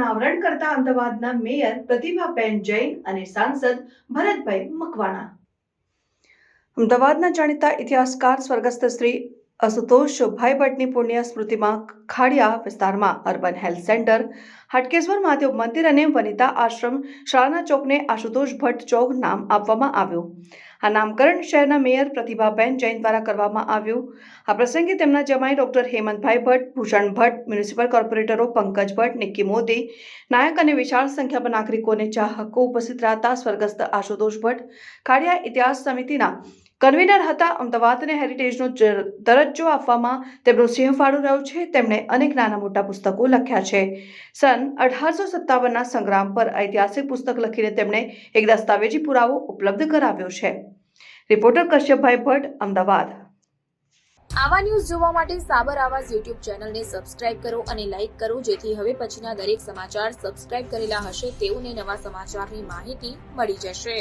અમદાવાદના મેયર પ્રતિભાબેન જૈન અને સાંસદ ભરતભાઈ મકવાણા. અમદાવાદના જાણીતા ઇતિહાસકાર સ્વર્ગસ્થ શ્રી અશુતોષભાઈ ભટ્ટની પુણ્ય સ્મૃતિમાં ખાડિયા વિસ્તારમાં urban health centre, Hatkeshwar Mahadev મંદિર અને વનિતા આશ્રમ શાળાના ચોકને આશુતોષ ભટ્ટ ચોક નામ આપવામાં આવ્યું. આ નામકરણ શહેરના મેયર પ્રતિભાબેન જૈન દ્વારા કરવામાં આવ્યું. આ પ્રસંગે તેમના જમાઈ ડોક્ટર હેમંતભાઈ ભટ્ટ, ભૂષણ ભટ્ટ, મ્યુનિસિપલ કોર્પોરેટરો પંકજ ભટ્ટ, નિક્કી મોદી, નાયક અને વિશાળ સંખ્યામાં નાગરિકોને ચાહકો ઉપસ્થિત રહેતા સ્વર્ગસ્થ આશુતોષ ભટ્ટ, ખાડિયા ઇતિહાસ સમિતિના કન્વીનર હતા. અમદાવાદને હેરિટેજનો દરજ્જો આપવામાં તેમનો સિંહ ફાળો રહ્યો છે. તેમણે અનેક નાના મોટા પુસ્તકો લખ્યા છે. સન અઢારસો સત્તાવનના સંગ્રામ પર ઐતિહાસિક પુસ્તક લખીને તેમણે એક દસ્તાવેજી પુરાવો ઉપલબ્ધ કરાવ્યો છે. રિપોર્ટર કશ્યપભાઈ ભટ્ટ, અમદાવાદ. આવા ન્યૂઝ જોવા માટે સાબર આવાજ યુટ્યુબ ચેનલને સબસ્ક્રાઇબ કરો અને લાઇક કરો, જેથી હવે પછીના દરેક સમાચાર સબસ્ક્રાઇબ કરેલા હશે તેઓને નવા સમાચારની માહિતી મળી જશે.